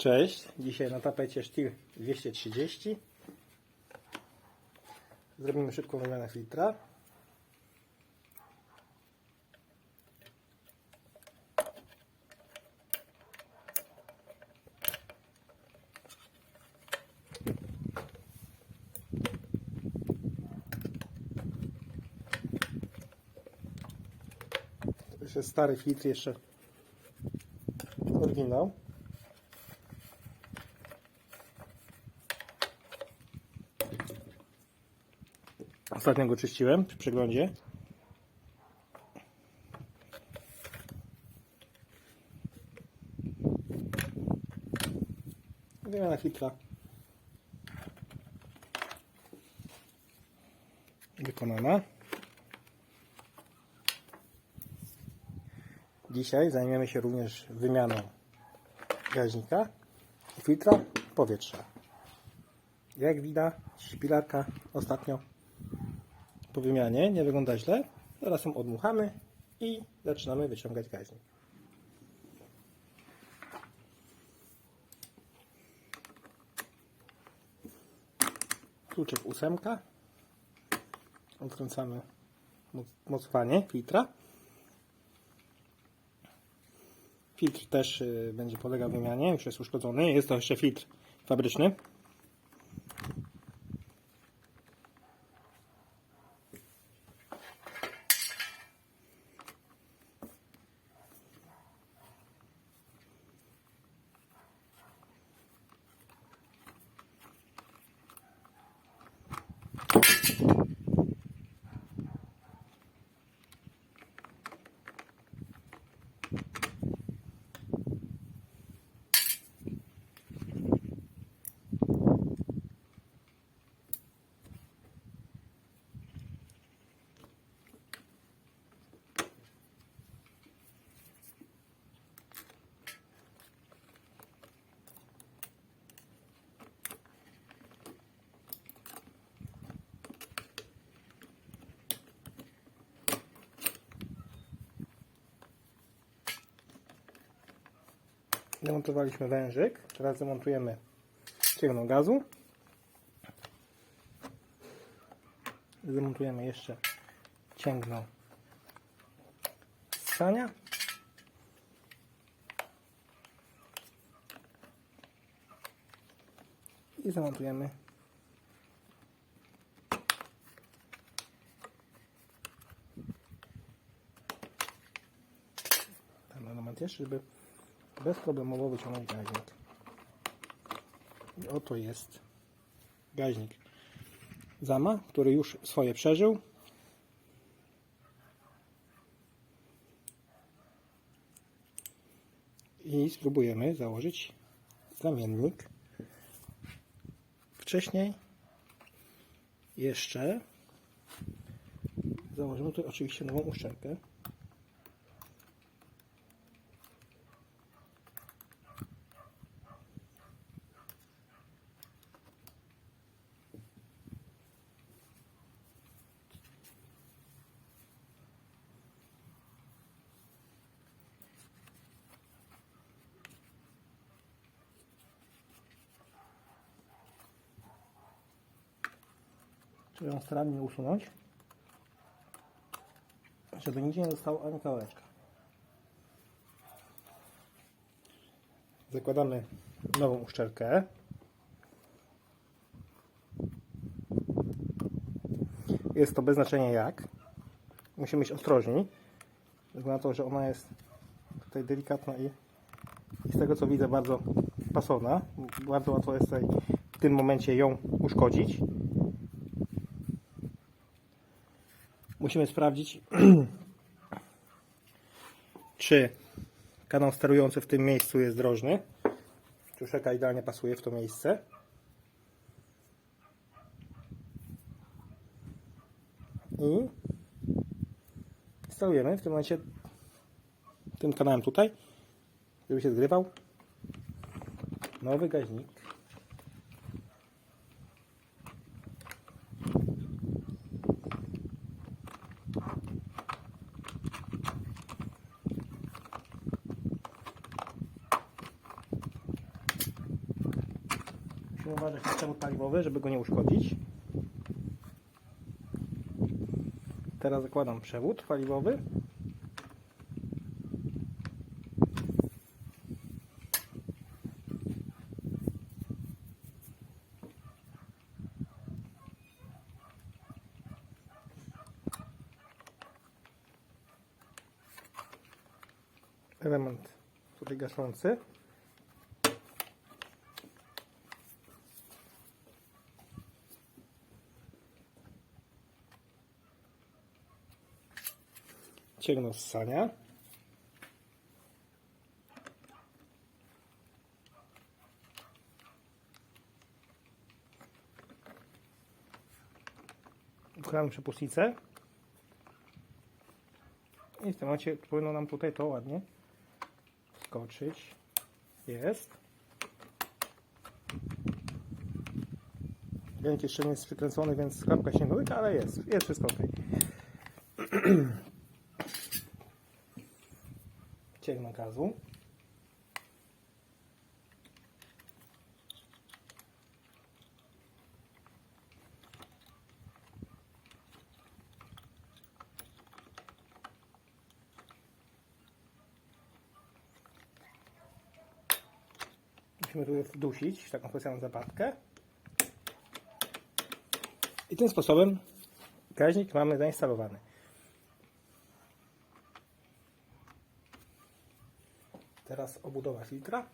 Cześć, dzisiaj na tapecie Stihl 230. Zrobimy szybką wymianę filtra. To jest stary filtr jeszcze oryginał. Ostatnio go czyściłem przy przeglądzie. Wymiana filtra. Wykonana. Dzisiaj zajmiemy się również wymianą gaźnika i filtra powietrza. Jak widać, szpilarka ostatnio po wymianie nie wygląda źle. Teraz ją odmuchamy i zaczynamy wyciągać gaźnik. Kluczyk ósemka. Odkręcamy moc- mocowanie filtra. Filtr też y, będzie polegał wymianie, już jest uszkodzony. Jest to jeszcze filtr fabryczny. Demontowaliśmy wężyk. Teraz demontujemy cięgno gazu. Demontujemy jeszcze cięgno ssania. I zamontujemy ten element jeszcze, żeby bezproblemowo wyciągnąć gaźnik. I oto jest gaźnik Zama, który już swoje przeżył. I spróbujemy założyć zamiennik. Wcześniej jeszcze założymy tutaj oczywiście nową uszczelkę. Ją starannie usunąć, żeby nigdzie nie zostało ani kawałeczka. Zakładamy nową uszczelkę. Jest to bez znaczenia jak. Musimy być ostrożni. Względu na to, że ona jest tutaj delikatna i, i z tego co widzę bardzo pasowna. Bardzo łatwo jest tutaj w tym momencie ją uszkodzić. Musimy sprawdzić, czy kanał sterujący w tym miejscu jest drożny. Czuszeka idealnie pasuje w to miejsce. I sterujemy w tym momencie tym kanałem tutaj, żeby się zgrywał nowy gaźnik. Musimy uważać na przewód paliwowy, żeby go nie uszkodzić. Teraz zakładam przewód paliwowy. Element tutaj gaszący. Ciągną ssania. Uchylamy przepustnicę. I w tym momencie powinno nam tutaj to ładnie skoczyć. Jest. Wielki jeszcze nie jest przykręcony, więc klapka się nie dotyka, ale jest. Jest wszystko ok. cięgno gazu. Musimy tu wdusić taką specjalną zapadkę. I tym sposobem gaźnik mamy zainstalowany. Teraz obudowa filtra.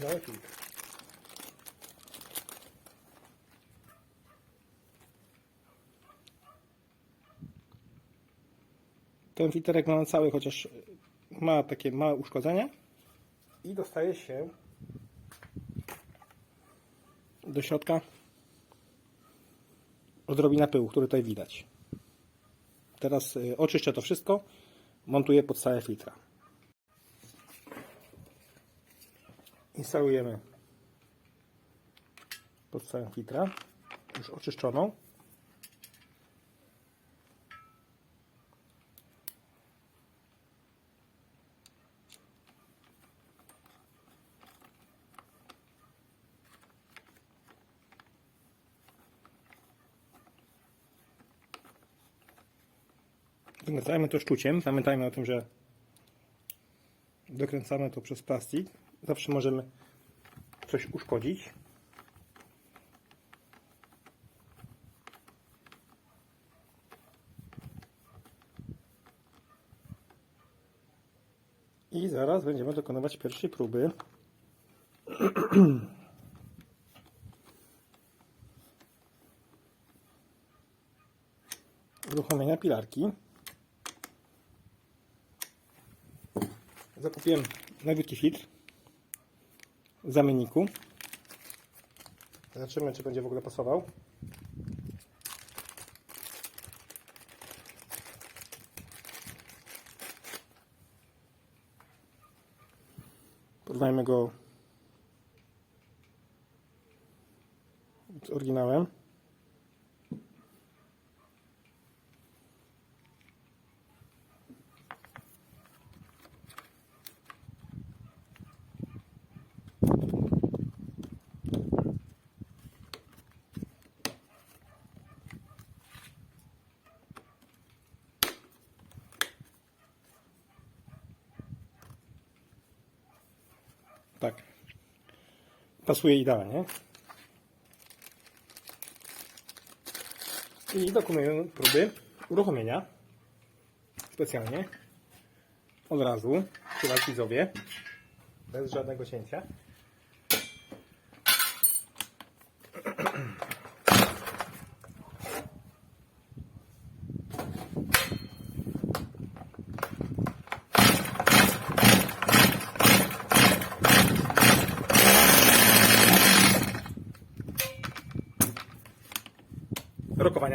Cały filtr. Ten filterek mamy cały, chociaż ma takie małe uszkodzenia. I dostaje się do środka odrobina pyłu, który tutaj widać. Teraz y, oczyszczę to wszystko montuję podstawę filtra. Instalujemy podstawę filtra, już oczyszczoną. Dokręcajmy to szczuciem. Pamiętajmy o tym, że dokręcamy to przez plastik. Zawsze możemy coś uszkodzić. I zaraz będziemy dokonywać pierwszej próby. Uruchomienia pilarki. Zakupiłem nowiutki filtr zamienniku. Zobaczymy, czy będzie w ogóle pasował. Porównajmy go z oryginałem. Tak. Pasuje idealnie. I dokonujemy próby uruchomienia. Specjalnie. Od razu. Chyba widzowie. Bez żadnego cięcia.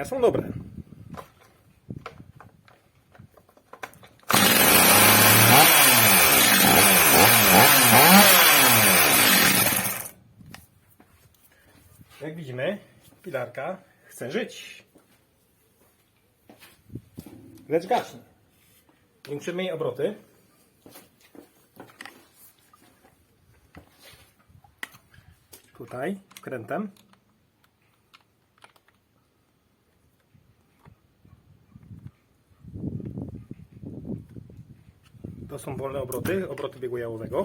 Są dobre. Jak widzimy, pilarka chce żyć. Lecz gaśnie. Zwiększymy jej obroty. tutaj wkrętem. To są wolne obroty, obroty biegu jałowego.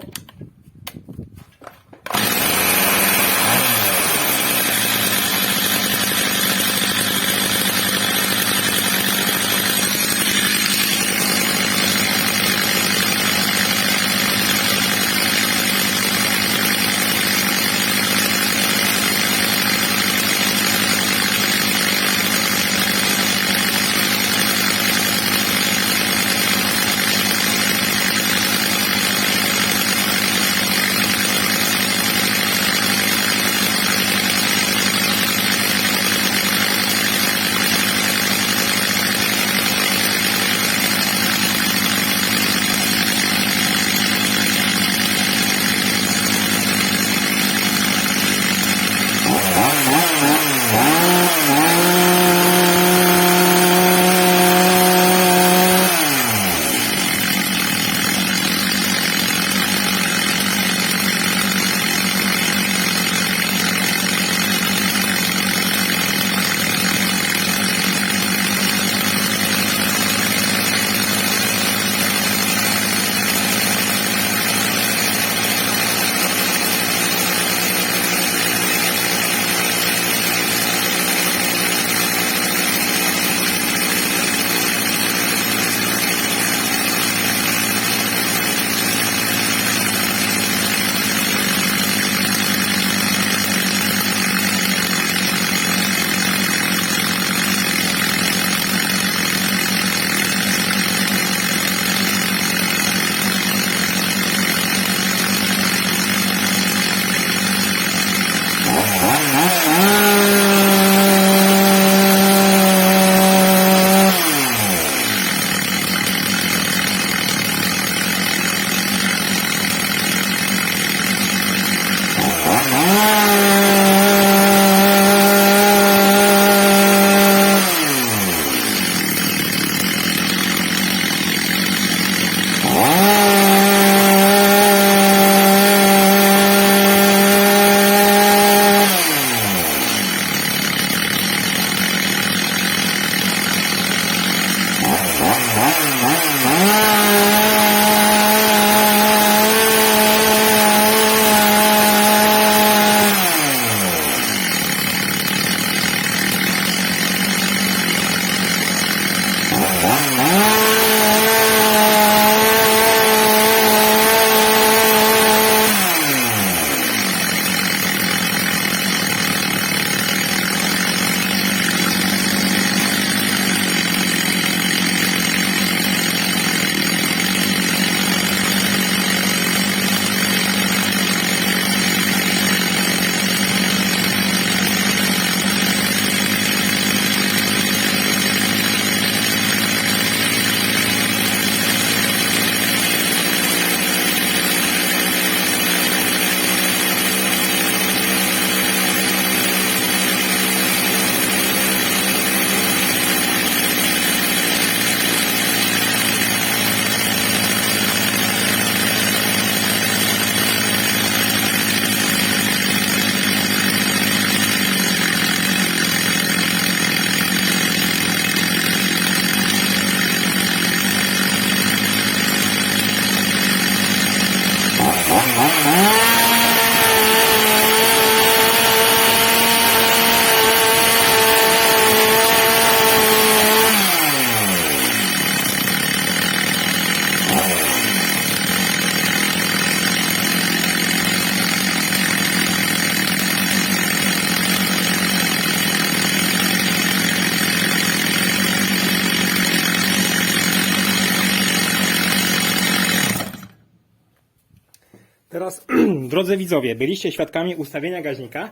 Teraz, drodzy widzowie, byliście świadkami ustawienia gaźnika.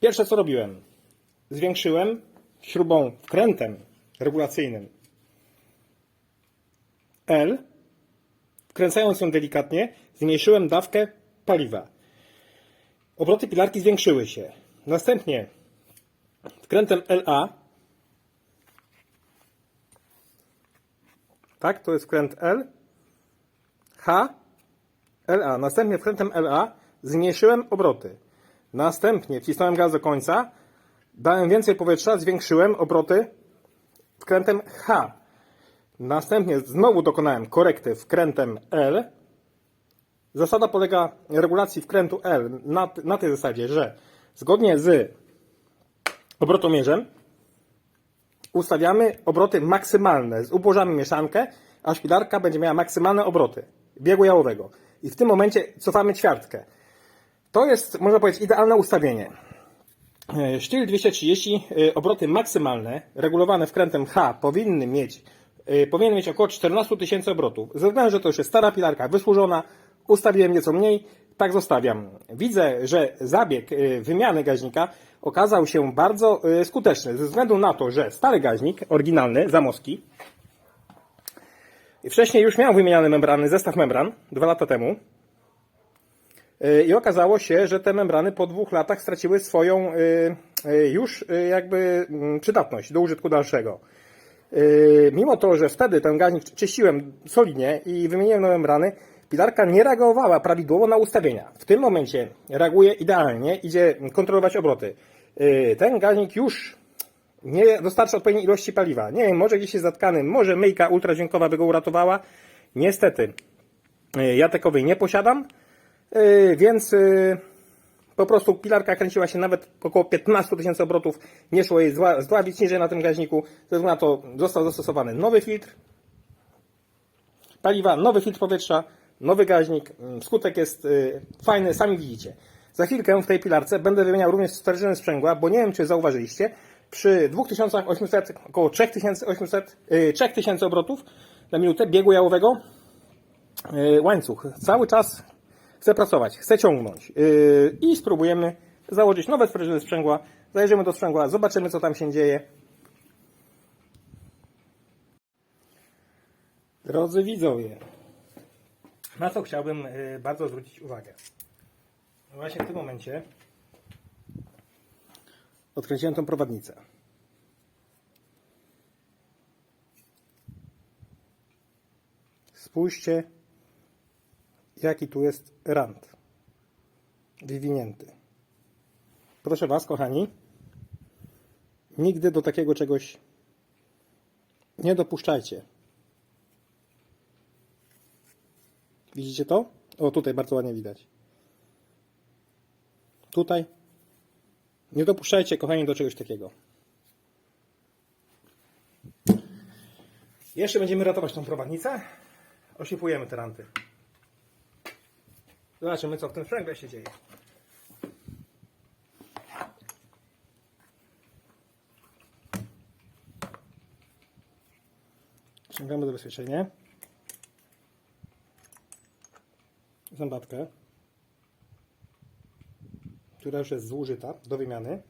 Pierwsze co robiłem, zwiększyłem śrubą wkrętem regulacyjnym L, wkręcając ją delikatnie, zmniejszyłem dawkę paliwa. Obroty pilarki zwiększyły się. Następnie wkrętem LA, tak, to jest wkręt L, H, LA. Następnie wkrętem LA zmniejszyłem obroty. Następnie wcisnąłem gaz do końca, dałem więcej powietrza, zwiększyłem obroty wkrętem H. Następnie znowu dokonałem korekty wkrętem L. Zasada polega regulacji wkrętu L na, na tej zasadzie, że zgodnie z obrotomierzem ustawiamy obroty maksymalne. Ułożamy mieszankę, a szpilarka będzie miała maksymalne obroty biegu jałowego. I w tym momencie cofamy ćwiartkę. To jest, można powiedzieć, idealne ustawienie. E, Sztyl 230, e, obroty maksymalne, regulowane wkrętem H, powinny mieć, e, powinien mieć około 14 tysięcy obrotów. Ze względu, że to już jest stara pilarka, wysłużona, ustawiłem nieco mniej, tak zostawiam. Widzę, że zabieg wymiany gaźnika okazał się bardzo skuteczny, ze względu na to, że stary gaźnik, oryginalny, zamoski, wcześniej już miał wymieniany membrany, zestaw membran, dwa lata temu, E, I okazało się, że te membrany po dwóch latach straciły swoją y, y, już y, jakby mm, przydatność do użytku dalszego. Y, Mimo to, że wtedy ten gaźnik czyściłem solidnie i wymieniłem nowe membrany, pilarka nie reagowała prawidłowo na ustawienia. W tym momencie reaguje idealnie, idzie kontrolować obroty. Y, Ten gaźnik już nie dostarcza odpowiedniej ilości paliwa. Nie wiem, może gdzieś jest zatkany, może myjka ultradźwiękowa by go uratowała. Niestety, y, ja takowej nie posiadam. Yy, więc yy, po prostu pilarka kręciła się nawet około 15 tysięcy obrotów, nie szło jej zdła- zdławić niżej na tym gaźniku. Ze względu na to został zastosowany nowy filtr paliwa, nowy filtr powietrza, nowy gaźnik. Yy, Skutek jest fajny, sami widzicie. Za chwilkę w tej pilarce będę wymieniał również sprężyny sprzęgła, bo nie wiem czy zauważyliście, przy 2800, około 3800, yy, 3000 obrotów na minutę biegu jałowego yy, łańcuch cały czas chce pracować, chce ciągnąć yy, i spróbujemy założyć nowe sprężyny sprzęgła. Zajrzymy do sprzęgła, zobaczymy co tam się dzieje. Drodzy widzowie, na co chciałbym bardzo zwrócić uwagę. Właśnie w tym momencie odkręciłem tą prowadnicę. Spójrzcie, jaki tu jest rand wywinięty. Proszę Was, kochani, nigdy do takiego czegoś nie dopuszczajcie. Widzicie to? O, tutaj bardzo ładnie widać. Tutaj. Nie dopuszczajcie, kochani, do czegoś takiego. Jeszcze będziemy ratować tą prowadnicę. Osypujemy te ranty. Zobaczymy, co w tym sprzęgle się dzieje. Ściągamy zabezpieczenie. Zębatkę, która już jest zużyta do wymiany.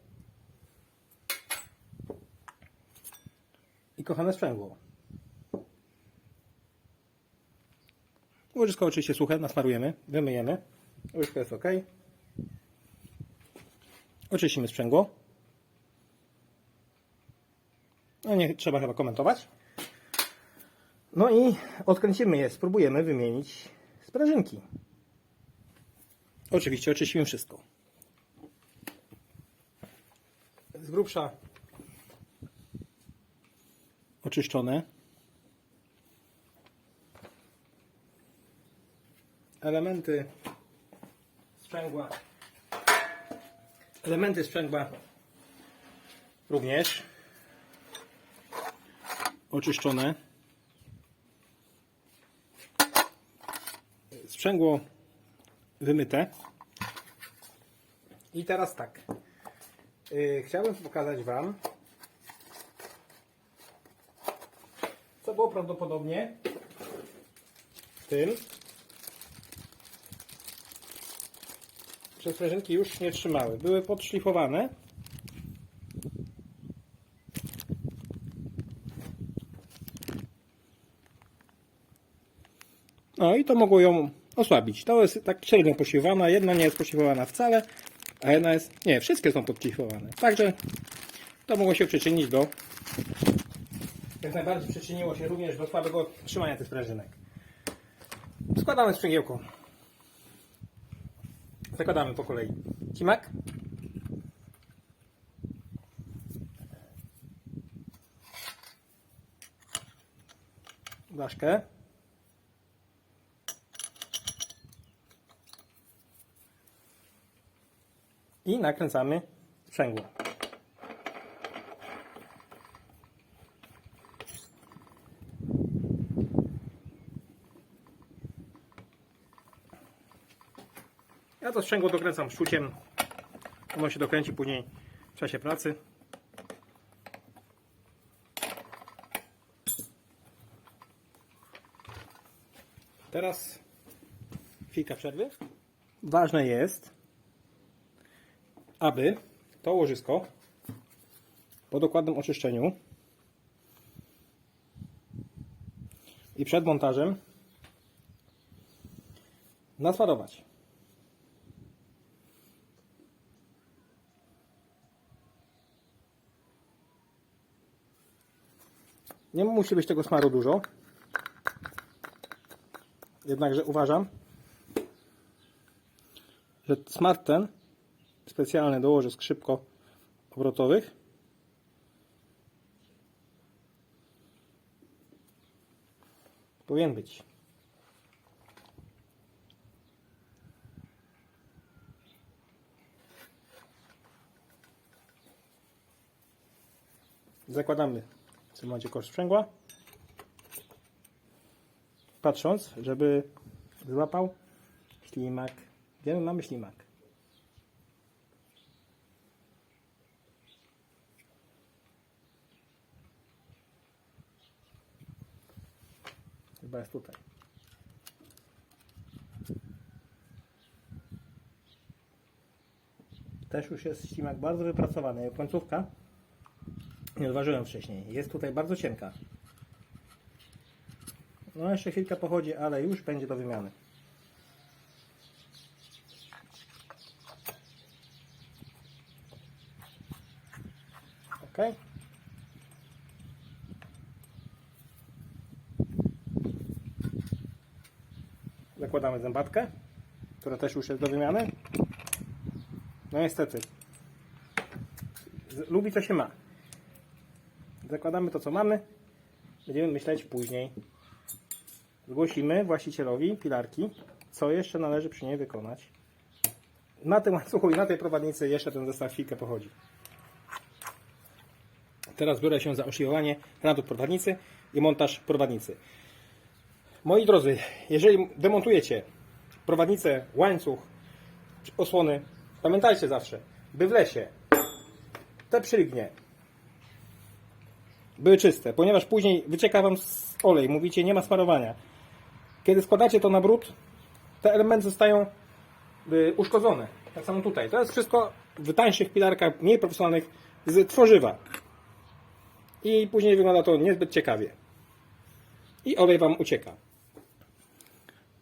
I kochane sprzęgło. Łożysko oczywiście suche, nasmarujemy, wymyjemy. Łyżka jest ok. Oczyścimy sprzęgło. No nie trzeba chyba komentować. No i odkręcimy je, spróbujemy wymienić sprężynki. Oczywiście oczyścimy wszystko. Z grubsza. Oczyszczone. elementy sprzęgła. Elementy sprzęgła. Również. Oczyszczone. Sprzęgło wymyte. I teraz tak yy, chciałbym pokazać Wam co było prawdopodobnie w tym że sprężynki już nie trzymały. Były podszlifowane. No i to mogło ją osłabić. To jest tak średnio poszlifowana. Jedna nie jest poszlifowana wcale, a jedna jest, nie, wszystkie są podklifowane. Także to mogło się przyczynić do, jak najbardziej przyczyniło się również do słabego trzymania tych sprężynek. Składamy sprzęgiełką. Zakładamy po kolei. Kimak. Blaszkę. I nakręcamy sprzęgło. Ja to sprzęgło dokręcam szczuciem. Ono się dokręci później w czasie pracy. Teraz chwilka przerwy. Ważne jest, aby to łożysko po dokładnym oczyszczeniu i przed montażem nasmarować. Nie musi być tego smaru dużo. Jednakże uważam, że smart ten specjalny do łożysk szybko obrotowych powinien być. Zakładamy w tym momencie kosz sprzęgła patrząc, żeby złapał ślimak. Gdzie my mamy ślimak? Chyba jest tutaj. Też już jest ślimak bardzo wypracowany. Końcówka, nie odważyłem wcześniej, jest tutaj bardzo cienka. No jeszcze chwilkę pochodzi, ale już będzie do wymiany. Ok. Zakładamy zębatkę, która też już jest do wymiany. No niestety. Lubi co się ma. Zakładamy to co mamy. Będziemy myśleć później. Zgłosimy właścicielowi pilarki, co jeszcze należy przy niej wykonać. Na tym łańcuchu i na tej prowadnicy jeszcze ten zestaw chwilkę pochodzi. Teraz biorę się za oszlifowanie rantów prowadnicy i montaż prowadnicy. Moi drodzy, jeżeli demontujecie prowadnicę, łańcuch, osłony, pamiętajcie zawsze, by w lesie te przylgnie były czyste, ponieważ później wycieka Wam olej, mówicie nie ma smarowania. Kiedy składacie to na brud, te elementy zostają y, uszkodzone. Tak samo tutaj. To jest wszystko w tańszych pilarkach, mniej profesjonalnych, z tworzywa. I później wygląda to niezbyt ciekawie. I olej Wam ucieka.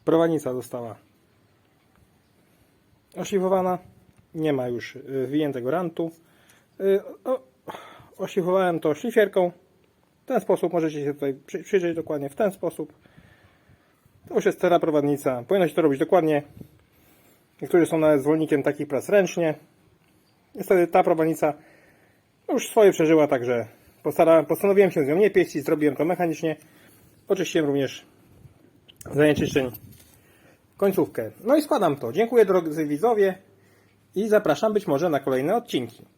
Prowadnica została oszlifowana. Nie ma już y, wyjętego rantu. Y, Oszlifowałem to szlifierką. W ten sposób możecie się tutaj przy- przyjrzeć dokładnie w ten sposób. To już jest stara prowadnica. Powinno się to robić dokładnie. Niektórzy są nawet zwolennikiem takich prac ręcznie. Niestety ta prowadnica już swoje przeżyła, także postanowiłem się z nią nie pieścić. Zrobiłem to mechanicznie. Oczyściłem również zanieczyszczeń końcówkę. No i składam to. Dziękuję drodzy widzowie i zapraszam być może na kolejne odcinki.